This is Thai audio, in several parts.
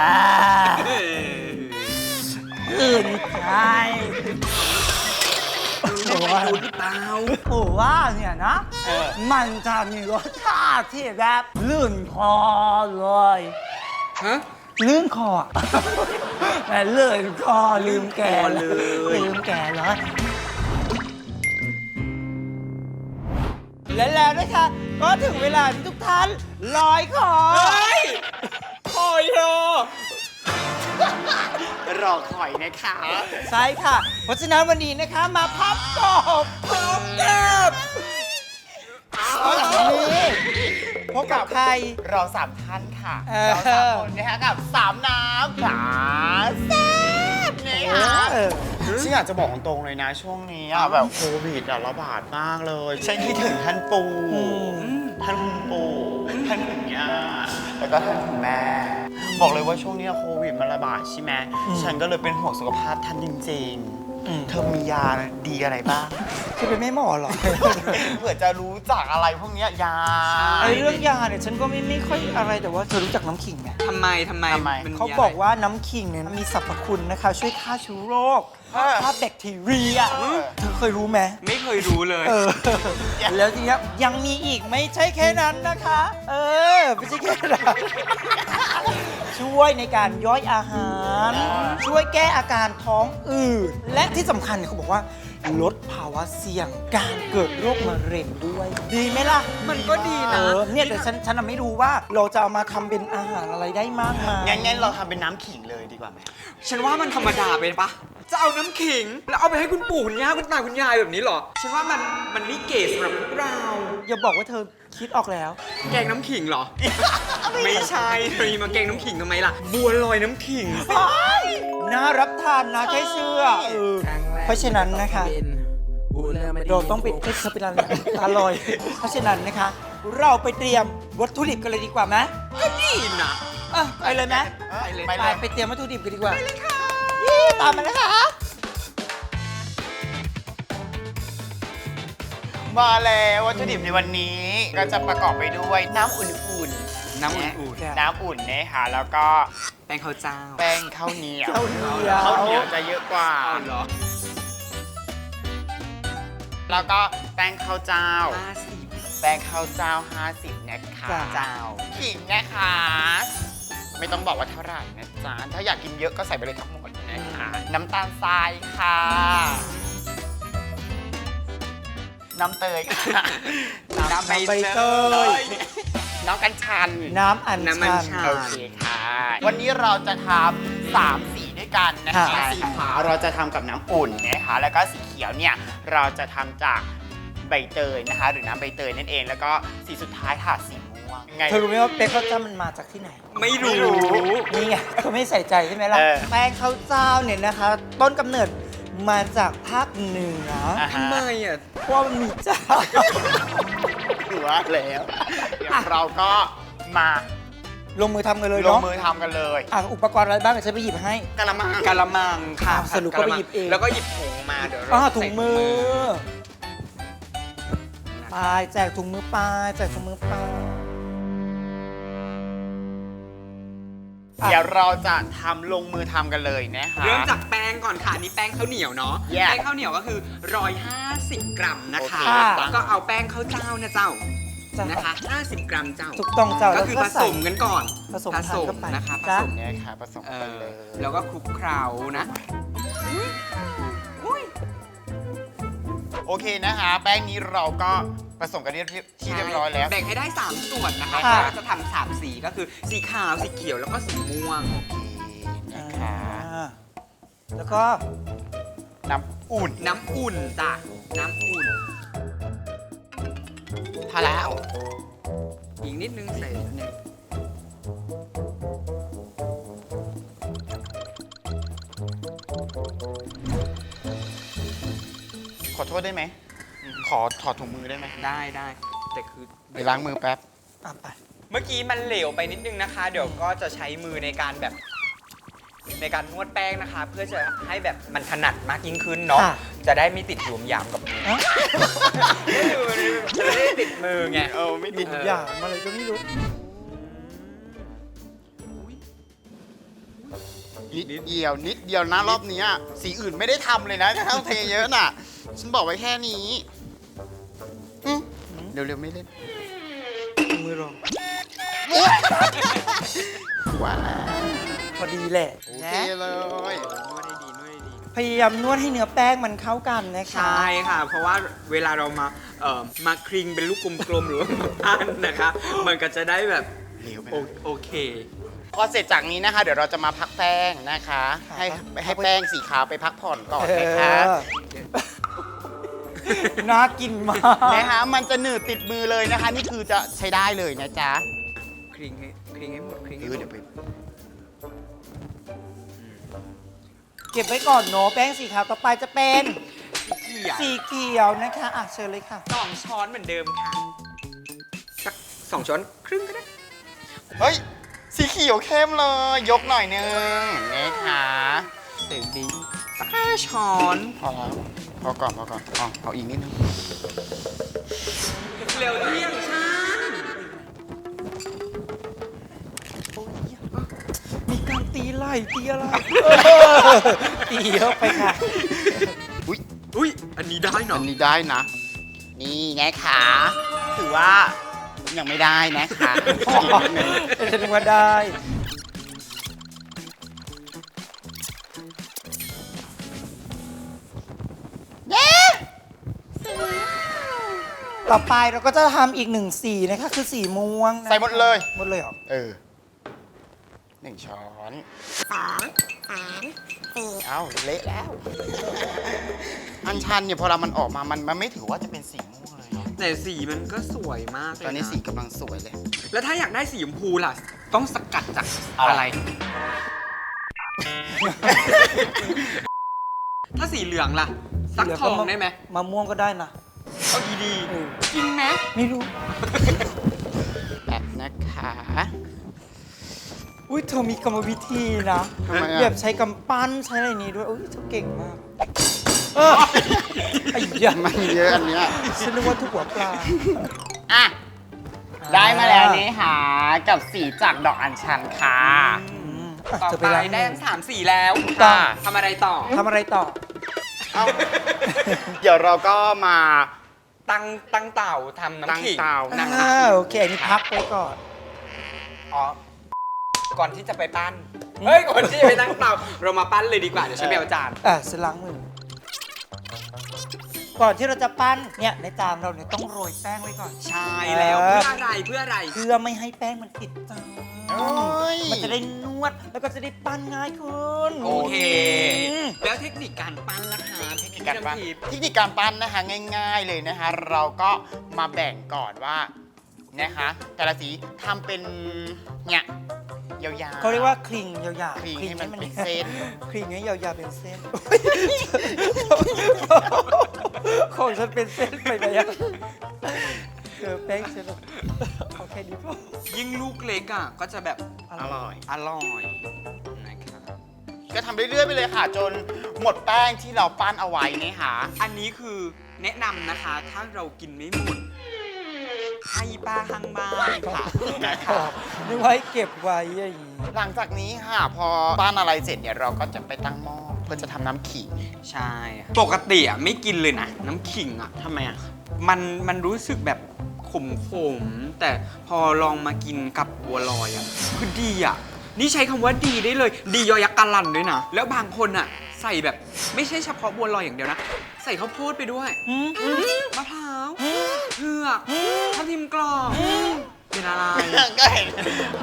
อ่าอื่นใครผมว่าดูหรือเปล่าผมว่าเนี่ยนะเออมันจะมีรสชาติที่แบบลื่นคอเลยฮะลื่นคออะแต่ลื่นคอลืมแก่ลืมคอเลยลืมแก่เลยและแล้วนะคะก็ถึงเวลาที่ทุกท่านลอยคอ เฮ้ยคอยรอรอคอยนะคะ ใช่ค่ะ เพราะฉะนั้นวันนี้นะคะมาพับกบพับกบเอาอย่างนี้พบกับใคร เราสามท่านค่ะเออ เราสามคนนะคะกับสามน้ำขาแซ่บนะคะเออฉันอยากจะบอกตรงๆเลยนะ ช่วงนี้อะแบบโควิดอะระบาดมากเลย ฉันคิดถึงท่านปู่ท่านคุณปู่ท่านคุณย่าแล้วก็ท่านคุณแม่ บอกเลยว่าช่วงนี้โควิดมันระบาดใช่ไหมฉันก็เลยเป็นห่วงสุขภาพท่านจริงอืมๆเธอมียาดีอะไรบ้างคือเป็นแม่หมอเหรอเผื่อจะรู้จักอะไรพวกเนี้ยยาไอเรื่องยาเนี่ยฉันก็ไม่ไม่ค่อยอะไรแต่ว่าเธอรู้จักน้ำขิงไหมทำไมทำไมทำไมมันมีเขาะไรบอกว่าน้ำขิงเนี่ยมีสรรพคุณนะคะ ช่วยฆ่าเชื้อโรค เออฆ่าแบคทีเรียเออเธอเคยรู้ไหม ไม่เคยรู้เลย เออ แล้วทีเนี้ยยังมีอีกไม่ใช่แค่นั้นนะคะ เออ ไม่ใช่แค่นั้น ช่วยในการย่อยอาหาร ช่วยแก้อาการท้องอืดและที่สำคัญเนี่ยเขาบอกว่า ลดภาวะเสี่ยง การเกิดโรคมะเร็งด้วย ดีไหมล่ะ มันก็ดีเอนะอเนี่ยแต่ฉันฉันน่ะไม่รู้ว่าเราจะเอามาทำเป็นอาหารอะไรได้มากมายงั้นงั้นเราทำเป็นน้ำขิงเลยดีกว่าไหม ฉันว่ามันธรรมดาไปปะจะเอาน้ำขิง แล้วเอาไปให้คุณปู่คุณย่าคุณตาคุณยายแบบนี้เหรอ ฉันว่ามันมันไม่เก๋สำหรับพวกเรา อย่าบอกว่าเธอคิดออกแล้ว แกงน้ำขิงเหรอ ไม่ใช่เธอมาแกงน้ำขิงทำไมล่ะ บัวลอยน้ำขิงสิ น่ารับทานนะแค่เชื่อเออ เพราะฉะนั้นนะคะ เราต้องเป็นเอ๊ะเธอเป็นอะไรอร่อย เพราะฉะนั้นนะคะ เราไปเตรียมวัตถุดิบกันเลยดีกว่าไหมก็ดีนะอะไปเลยไหมไปเลย ไปไปเลยไปเตรียมวัตถุดิบกันดีกว่าไปเลยค่ะตามมานะคะ มาแล้ววัตถุดิบในวันนี้ก็จะประกอบไปด้วยน้ำอุ่นๆ น้ำอุ่นน้ำอุ่นนะคะแล้วก็ๆแป้งข้าวเจ้า แป้งข้าวเหนียวข้าวเหนียวข้าวเหนียวจะเยอะกว่าเอาเหรอ แล้วก็แป้งข้าวเจ้าห้าสิบแป้งข้าวเจ้า 50นะคะจ้ะ เจ้าขิงนะคะ ไม่ต้องบอกว่าเท่าไหร่นะจ๊ะถ้าอยากกินเยอะก็ใส่ไปเลยทั้งหมดนะคะ น้ำตาลทรายค่ะ น้ำเตยค่ะน้ำใบใบเตย น้ำกัญชัน น้ำอัญน้ำมันชันชันโอเคค่ะ วันนี้เราจะทำสามสีด้วยกันนะคะค่ะ สีขาวเราจะทำกับน้ำอุ่นนะคะ แล้วก็สีเขียวเนี่ยเราจะทำจากใบเตยนะคะ หรือน้ำใบเตยนั่นเอง แล้วก็สีสุดท้ายค่ะสีม่วงไง เธอรู้ไหมว่าเป๊กข้าวเจ้ามันมาจากที่ไหน ไม่ไม่รู้รู้ นี่ไงเขาไม่ใส่ใจใช่ไหมล่ะ เออ แป้งข้าวเจ้าเนี่ยนะคะ ต้นกำเนิดมาจากภาคเหนืออะทำไมอะ เพราะว่ามันมีเจ้าถือว่าแล้วเดี๋ยวเราก็มา ลงมือทำกันเลยลงเนาะมือทำกันเลยอะอุปกรณ์อะไรบ้างเดี๋ยวฉันไปหยิบให้ กะละมังกะละมังค่ะอะสรุปก็ไปหยิบเอง แล้วก็หยิบถุงมาเดี๋ยวเราอ่าถุงใส่มือนะไปแจกถุงมือไปแจกถุงมือไปอะเดี๋ยวเราจะทำลงมือทำกันเลยนะคะ เริ่มจากแป้งก่อนค่ะอันนี่แป้งข้าวเหนียวเนาะ Yeah แป้งข้าวเหนียวก็คือ 150 กรัมนะคะ โอเค แล้วก็เอาแป้งข้าวเจ้าเนี่ยเจ้า จ้ะนะคะ 50 กรัมเจ้าถูกต้องเจ้าก็แล้วคือก็ผสใส่มกันก่อนผสมผสมทานเข้าไปนะคะผจ้ะ สมเนี่ยค่ะผสมเอกันอเลยแล้วก็คลุกเคล้านะโอเคนะคะ แป้งนี้เราก็ผสมกันเรียบที่เรียบร้อยแล้ว แบ่งให้ได้ 3 ส่วนนะคะค่ะ เราจะทำสามสีก็คือสีขาวสีเขียวแล้วก็สีม่วง โอเคนะคะอ่าแล้วก็ น้ำอุ่น น้ำอุ่นจ้ะน้ำอุ่น พอแล้ว อีกนิดนึงใส่เนี่ยขอโทษได้ไหม ขอถอดถุงมือได้ไหมได้ได้แต่คือไปล้างมือแป๊บ อะไป เมื่อกี้มันเหลวไปนิดนึงนะคะ เดี๋ยวก็จะใช้มือในการแบบ ในการนวดแป้งนะคะ เพื่อจะให้แบบมันถนัดมากยิ่งขึ้นเนาะค่ะ จะได้ไม่ติดหยวมหยามกับมือเอ้าจะได้ ไม่ติดมือไง เออไม่ดิดีนอย่างอะไรก็ไม่รู้นิดเดียวนิดเดียวนะรอบเนี้ยสีอื่นไม่ได้ทำเลยนะถ้าต้องเทเยอะน่ะ ฉันบอกไว้แค่นี้อืมเร็วๆไม่เล่นมือรองว้าวพอดีแหละโอเคนะเลย พยายามนวดให้เนื้อแป้งมันเข้ากันนะคะ ใช่ค่ะ เพราะว่าเวลาเรามาเอ่อมาคลิงเป็นลูกกลมๆหรือว่ามาปั้นนะคะ มันก็จะได้แบบเร็วไปโอโอเค พอเสร็จจากนี้นะคะ เดี๋ยวเราจะมาพักแป้งนะคะให้ให้แป้งสีขาวไปพักผ่อนก่อนนะคะ เออน่ากินมาก นะคะ มันจะหนืดติดมือเลยนะคะ นี่คือจะใช้ได้เลยนะจ๊ะคลิงให้คลิงให้หมดคลิงเอให้หอมเดี๋ เก็บไว้ก่อนเนาะแป้งสีขาวต่อไปจะเป็นเกี่ยสีเขียวนะคะอะเชิญเลยค่ะ สองช้อนเหมือนเดิมค่ะ สักสองช้อนครึ่งก็ได้ เฮ้ย สีเขียวเข้มเลย ยกหน่อยนึงนะคะเต็มดีสักห้าช้อนพอแล้วพอก่อนพอก่อนอ๋อเอาอีกนิดนึง เร็วเที่ยงฉัน มีการตีไหล่ตีอะไรตีเข้าไปค่ะ อุ้ยอุ้ยอันนี้ได้เนาะอันนี้ได้นะ นี่ไงคะถือว่ายังไม่ได้นะคะอีกนิดนึงฉันนึกว่าได้เย้ต่อไปเราก็จะทำอีกหนึ่งสีนะคะ คือสีม่วงนะคะใส่หมดเลย หมดเลยเหรอ เออ หนึ่งช้อนสองสามสี่เอ้าเละแล้ว อันชันเนี่ยพอเรามันออกมามันมันไม่ถือว่าจะเป็นสีม่วงเลยเนาะแต่สีมันก็สวยมากเลยตอนนี้ะสีกำลังสวยเลย แล้วถ้าอยากได้สีชมพูล่ะ ต้องสกัดจากอะไรอะไรถ้าสีเหลืองล่ะ สักเหลืทองได้ไหมมะม่วงก็ได้นะ เอาดีเออๆจริงไหมไม่รู้ แบบนะคะ อุ้ยเธอมีกรรมวิธีนะทำไมแบอะบใช้กำปั้นใช้อะไรนี้ด้วยอุ้ยเธอเก่งมากเออไอ้ยามันเยอะอันเนี้ยฉันนึกว่าทุกหัวปลา อะ ได้มาแล้วนี่หากับสีจากดอกอัญชันค่ะอืมอะต่อเธอไปล้างมือได้ทั้งสามสีแล้วค่ะทำอะไรต่อ ทำอะไรต่อ เอ้าเดี๋ยวเราก็มา ตั้งตั้งเต่าทำตั้งน้ำขิงเตาน้ำอ่าโอเคอันนี้พักไว้ก่อน อ๋อ ก่อนที่จะไปปั้น เฮ้ย ก่อนที่จะไปตั้งเตาเรามาปั้นเลยดีกว่า เดี๋ยวฉันไปเอาจาน อะฉันล้างมือ ก่อนที่เราจะปั้นเนี่ยในจานเราเนี่ยต้องโรยแป้งไว้ก่อน ใช่แล้วเออเพื่ออะไรเพื่ออะไร เพื่อไม่ให้แป้งมันติดจานโอ้ย มันจะได้นวดแล้วก็จะได้ปั้นง่ายขึ้นโอเค อืม แล้วเทคนิคการปั้นล่ะคะเทคนิคการปั้นน้ำพริกเทคนิคการปั้นนะคะง่ายๆเลยนะคะ เราก็มาแบ่งก่อนว่านะคะแต่ละสีทำเป็นเนี่ย ยาวๆ เขาเรียกว่าคลิงยาวๆคลิงให้มันเป็นเส้น คลิงให้ยาวๆเป็นเส้น ของฉันเป็นเส้นไปไหมอะเออแป้งฉันแบบเอาแค่นี้พอยิ่งลูกเล็กอะก็จะแบบอร่อย อร่อยนะครับก็ทำเรื่อยๆไปเลยค่ะ จนหมดแป้งที่เราปั้นเอาไว้นี่ค่ะอันนี้คือแนะนำนะคะ ถ้าเรากินไม่หมด ให้ป้าข้างบ้านค่ะนะคะ นึกว่าให้เก็บไว้อย่างนี้หลังจากนี้ค่ะ พอปั้นอะไรเสร็จเนี่ยเราก็จะไปตั้งหม้อเพื่อจะทำน้ำขิง ใช่ปกติอะไม่กินเลยนะน้ำขิงอะทำไมอะมันมันรู้สึกแบบขมขมๆแต่พอลองมากินกับบัวลอยอะคือดีอะนี่ใช้คำว่าดีได้เลย ดียอยักษ์กาลันด้วยนะ แล้วบางคนอะ ใส่แบบ ไม่ใช่เฉพาะบัวลอยอย่างเดียวนะ ใส่ข้าวโพดไปด้วยอืมมะพร้าว เผือกทับทิมกรอบเป็นอะไร ก็เห็น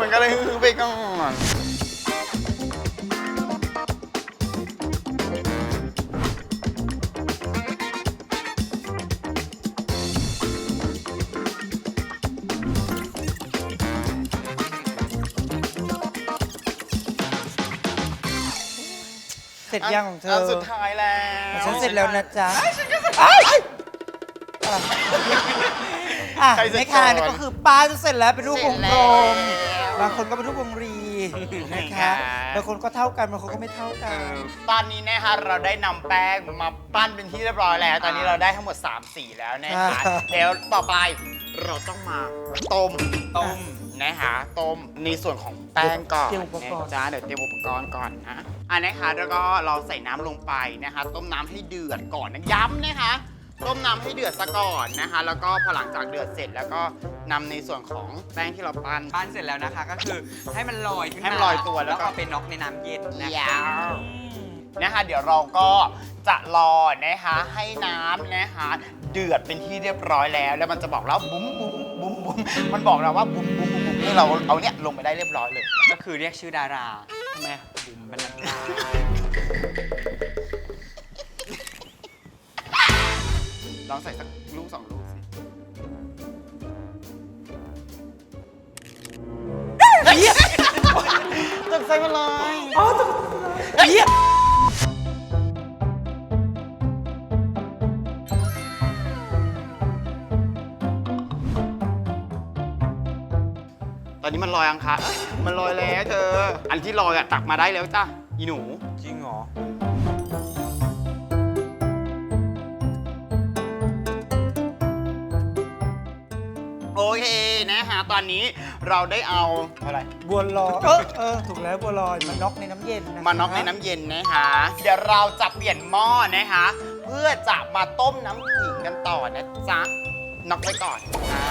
มันก็เลยฮือไปก่อนเสร็จยังของเธอนสุดท้ายแล้ว ฉันเสร็จแล้วนะจ๊ะอ้าย อะใครจะในค่ะก่อนนี่ก็คือป้าจะเสร็จแล้วเป็นรูปวงกลมเสร็จแล้วบางคนก็เป็นรูปวงรีนะคะบางคนก็เท่ากันบางคนก็ไม่เท่ากันตอนนี้นะคะเราได้นำแป้งมาปั้นเป็นที่เรียบร้อยแล้ว ตอนนี้เราได้ทั้งหมด 3 สีแล้วนะคะอ่าแล้วต่อไปเราต้องมาต้มต้มนะคะต้มในส่วนของแป้งก่อนเตรียมอุปกรณ์นะจ๊ะเดี๋ยวเตรียมอุปกรณ์ก่อนนะอันนะคะแล้วก็เราใส่น้ำลงไปนะคะ ต้มน้ำให้เดือดก่อนนะย้ำนะคะ ต้มน้ำให้เดือดซะก่อนนะคะ แล้วก็พอหลังจากเดือดเสร็จแล้วก็นำในส่วนของแป้งที่เราปั้น ปั้นเสร็จแล้วนะคะ ก็คือให้มันลอยขึ้นมาให้มันลอยตัวแล้วก็ เอาไปน็อกในน้ำเย็นนะยาคะวนะคะเดี๋ยวเราก็จะรอนะคะให้น้ำนะคะเดือดเป็นที่เรียบร้อยแล้ว แล้วมันจะบอกแล้วบุ้มบุ้มบุ้มบุ้มมันบอกเราว่าบุ้มบุ้มบุ้มบุ้มให้เราเอาเนี่ยลงไปได้เรียบร้อยเลยก็คือเรียกชื่อดาราทำไมบุ๋มบรรลัดดา ลองใส่สักลูกสองลูกสิเหี้ยตกใส่มาเลยอ๋อตกเหี้ยตอนนี้มันลอยอังคารเอ้ยมันลอยแล้วเธอ อันที่ลอยอะตักมาได้แล้วจ้ะอีหนู โอเคนะคะตอนนี้เราได้เอาอะไร บัวลอยเออเออถูกแล้วบัวลอยมาน็อกในน้ำเย็นนะคะมาน็อกในน้ำเย็นนะคะ เดี๋ยวเราจะเปลี่ยนหม้อนะคะ เพื่อจะมาต้มน้ำขิงกันต่อนะจ๊ะน็อกไว้ก่อนอ่า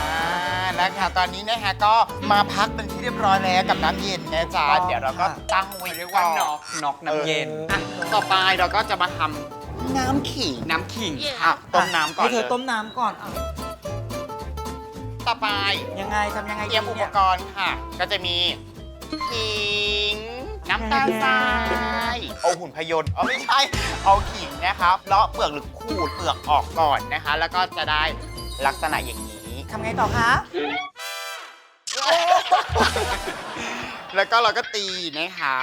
นะคะตอนนี้นะคะก็มาพักเป็นที่เรียบร้อยแล้วกับน้ำเย็นนะจ๊ะเดี๋ยวเราก็ตั้งไว้เรียกก่ว่าอนน็อกน็อกน้ำเย็นอออะต่อไปเราก็จะมาทำน้ำขิงน้ำขิงอะต้มน้ำก่อนให้เธอเลยต้มน้ำก่อนอะ ต่อไป ยังไงทำยังไงเตรียมดีอุปเนี่ยกรณ์ค่ะ ก็จะมีขิง น้ำตาลทราย เอาหุ่นพยนต์เอาไม่ใช่ เอาขิงนะครับเลาะเปลือกหรือขูดเปลือกออกก่อนนะคะ แล้วก็จะได้ลักษณะอย่างนี้ ทำไงต่อคะ แล้วก็เราก็ตีนะคะ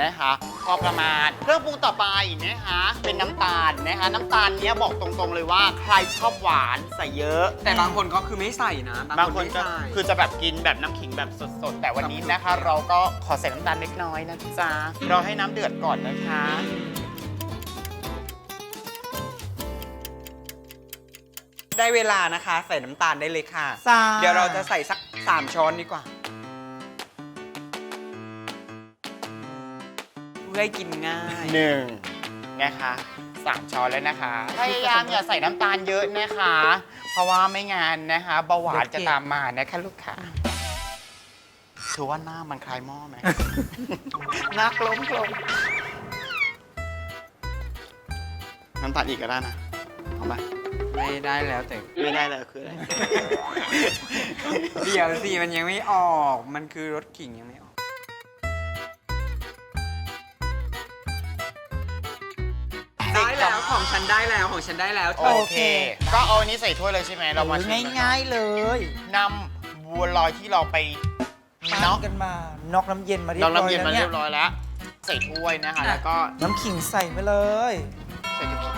นะคะพอประมาณ เครื่องปรุงต่อไปนะคะเป็นน้ำตาลนะคะน้ำตาลเนี้ยบอกตรงๆเลยว่าใครชอบหวานใส่เยอะ แต่บางคนก็คือไม่ใส่นะ บาบางงคคนนก็ไม่ใส่คือจะแบบกินแบบน้ำขิงแบบสดๆ แต่วันนี้นะคะ เราก็ขอใส่น้ำตาลเล็กน้อยนะจ๊ะเราให้น้ำเดือดก่อนนะคะ ได้เวลานะคะ ใส่น้ำตาลได้เลยค่ะ สาเดี๋ยวเราจะใส่สัก 3 ช้อนดีกว่า พื่อให้กินง่าย หนึ่งนะคะสามช้อนแล้วนะคะ พยายามอย่าใส่น้ำตาลเยอะนะคะ เพราะว่าไม่งานนะคะเบาหวานจะตามมานะคะลูกค้าถือว่าหน้ามันคล้ายหม้อไหม หน้ากลมกลมน้ำตาลอีกก็ได้นะเอาไหมไม่ได้แล้วแต่ ไม่ได้เลยคืออะไร เดี๋ยวสิมันยังไม่ออก มันคือรสขิงยังไม่ออก ฉันได้แล้วของฉันได้แล้วเธโออ เค ก็เอาอันนี้ใส่ถ้วยเลยใช่ไหมเรามาชิมกันง่ายๆเลยนำบัวลอยที่เราไปน็น็ออกกกันมาน็อกน้ำเย็นมาเรียเราบร้อยน้ำเย็นแล้วมาเนี่เรียยบร้อยแล้ว ใส่ถ้วยนะคะแล้วก็น้ำขิงใส่ไปเลย ใส่กะปิ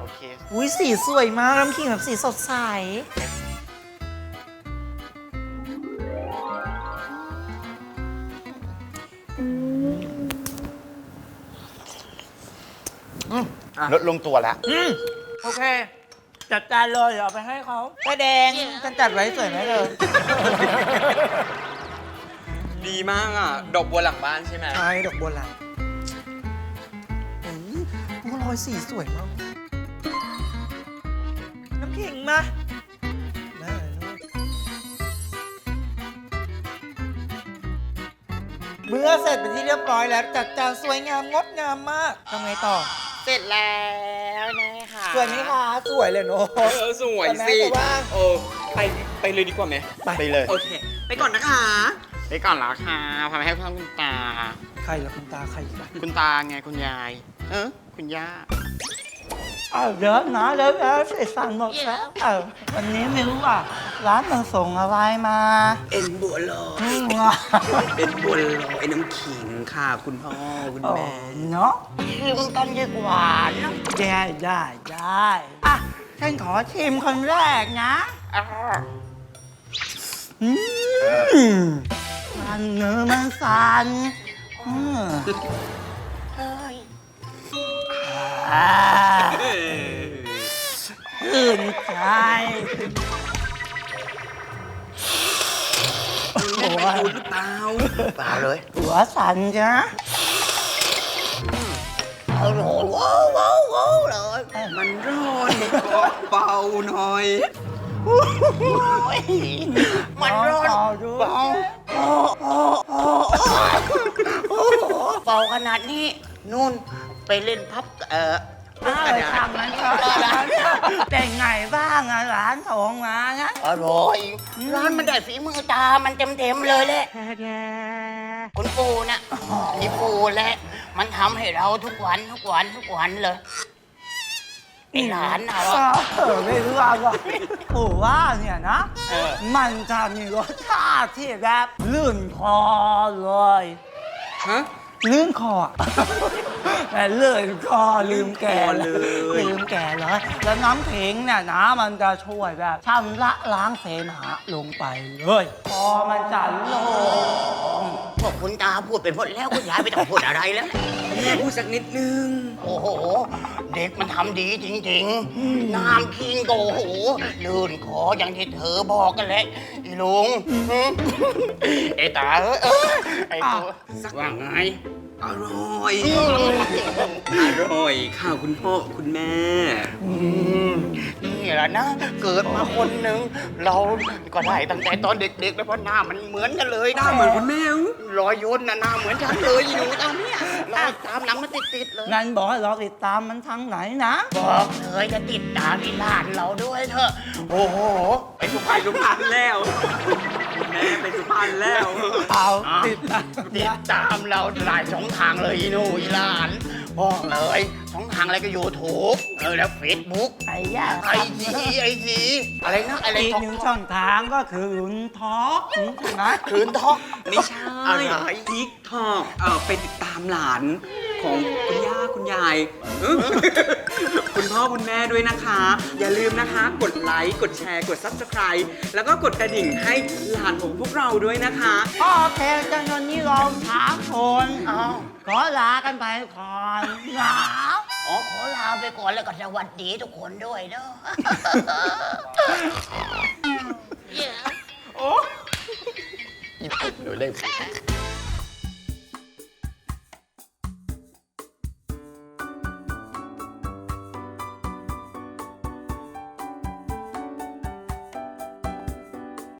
โอเค อุ้ยสีสวยมากน้ำขิงแบบสีสดใส ลดลงตัวแล้วอืมโอเค จัดจานเลยเดี๋ยวเอาไปให้เขาแม่แดงฉันจัดไว้สวยไหมเลยดีมากอะ ดอกบัวหลังบ้านใช่ไหม ใช่ดอกบัวหลังอืมบัวลอยสีสวยมากน้ำขิงมามาลูกเมื่อเสร็จเป็นที่เรียบร้อยแล้วจัดจานสวยงามงดงามมากทำไงต่อ เสร็จแล้วนะคะสวยไหมคะสวยเลยเนาะ เออสวยสิแต่แม่ก็ว่าเออไปไปเลยดีกว่าไหมไปเลย โอเค ไปก่อนนะคะ ไปก่อนแล้วค่ะพาไปให้พ่อคุณตา ใครล่ะคุณตาใครล่ะคุณตาไงคุณยาย เออคุณย่า อ้าวเดี๋ยวนะเดี๋ยวเดี๋ยวเสร็จสั่งหมดแล้วเออวันนี้ไม่รู้ว่า ร้านมันส่งอะไรมาเอ็นบัวลอยอืมอะเป็นบัวลอยน้ำขิงค่ะ คุณพ่อคุณโอ้แม่ เนาะชิมกันดีกว่านะได้ได้ได้อะฉันขอชิมคนแรกนะอ้าวอืมมันเนื้อมันสันอืม อื่นใจคุณเล่นเป็นคุณหรือเปล่าเปล่าเลย หัวสั่นจ้ะเอาโหว้าวว้าวว้าวเลยมันร้อนขอเป่าหน่อยมันร้อนเป่าเป่าเป่าขนาดนี้ นู่น ไปเล่นพับเอ่อเออทำมันก็เป็นไงบ้างอะหลานโถงมานะอร่อย ร้านมันได้ฝีมือตา มันเต็มเต็มๆเลยแหละ คุณปูน่ะนี่ปูแหละ มันทำให้เราทุกวันทุกวันทุกวันเลยไอหลานเราอะ เออไม่รู้อะไรปู่ว่าเนี่ยนะ เออ มันจะมีรสชาติที่แบบลื่นคอเลย ฮะลื่นคอ แต่ลื่นคอลืมแก่ลืมคอเลย ลืมแก่เลย แล้วน้ำผิงเนี่ยนะมันจะช่วยแบบชำระล้างเสมหะลงไปเลยคอมันจะโล่ง พวกคุณตาพูดไปหมดแล้วคุณยายไม่ต้องพูดอะไรแล้ว แม่พูดสักนิดนึง โอ้โห เด็กมันทำดีจริงๆ น้ำคิงโกโห ลื่นคออย่างที่เธอบอกกันแหละอีลุง ไอ้ตาเอ้ยเอ้ยไอ้ตัวว่าไง อร่อย อร่อยค่ะคุณพ่อคุณแม่อืมนี่แหละนะ เกิดมาคนหนึ่งเราก็ได้ตั้งแต่ตอนเด็กๆแล้วเพราะหน้ามันเหมือนกันเลยหน้าเหมือนคุณแม่ รอยยนต์น่ะหน้าเหมือนฉันเลยอีหนูตอนเนี้ยเราตามหลังมันติดๆเลยงั้นบอกให้เราติดตามมันทางไหนนะ บอกเลยจะติดตามอีหลานเราด้วยเถอะ โอ้โหไปสุพรไปรณสุพรรณแล้วคุณ แม่ไปสุพรรณแล้ว เอาอะติดตามติดตามเราหลายช่องทางเลยอีหนูอีหลานบอกเลยช่องทางอะไรก็ยูทูบเออแล้วเฟซบุ๊กไอ้ย่าไอจีไอจีอะไรนะอะไรอีกท็อกหนึ่งช่องทางก็คือลุนทอล์กใช่ไหมคืนท็อกไม่ใช่อะไรทิกทอกเออไปติดตามหลาน ของคุณย่าคุณยายเออคุณพ่อคุณแม่ด้วยนะคะ อย่าลืมนะคะ กดไลค์กดแชร์กด subscribe แล้วก็กดกระดิ่งให้หลานของพวกเราด้วยนะคะ โอเคจังตอนนี้เราสามคนอ้าวขอลากันไปก่อนหนาวอ๋อขอลาไปก่อนแล้วก็สวัสดีทุกคนด้วยเนาะ โอ้ยเดี๋ยวได้